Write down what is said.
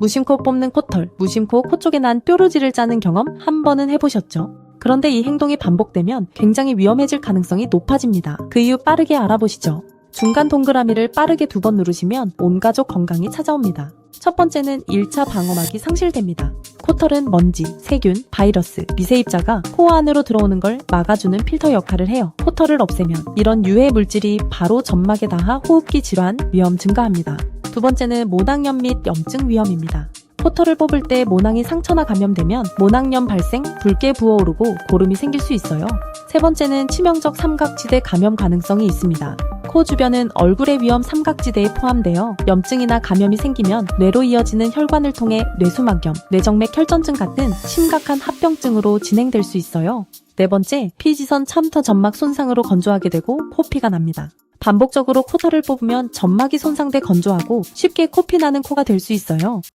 무심코 뽑는 코털, 무심코 코 쪽에 난 뾰루지를 짜는 경험 한 번은 해보셨죠? 그런데 이 행동이 반복되면 굉장히 위험해질 가능성이 높아집니다. 그 이유 빠르게 알아보시죠. 중간 동그라미를 빠르게 두 번 누르시면 온 가족 건강이 찾아옵니다. 첫 번째는 1차 방어막이 상실됩니다. 코털은 먼지, 세균, 바이러스, 미세입자가 코 안으로 들어오는 걸 막아주는 필터 역할을 해요. 코털을 없애면 이런 유해 물질이 바로 점막에 닿아 호흡기 질환 위험 증가합니다. 두 번째는 모낭염 및 염증 위험입니다. 코털을 뽑을 때 모낭이 상처나 감염되면 모낭염 발생, 붉게 부어오르고 고름이 생길 수 있어요. 세 번째는 치명적 삼각지대 감염 가능성이 있습니다. 코 주변은 얼굴의 위험 삼각지대에 포함되어 염증이나 감염이 생기면 뇌로 이어지는 혈관을 통해 뇌수막염, 뇌정맥 혈전증 같은 심각한 합병증으로 진행될 수 있어요. 네 번째, 피지선 참터 점막 손상으로 건조하게 되고 코피가 납니다. 반복적으로 코털을 뽑으면 점막이 손상돼 건조하고 쉽게 코피 나는 코가 될 수 있어요.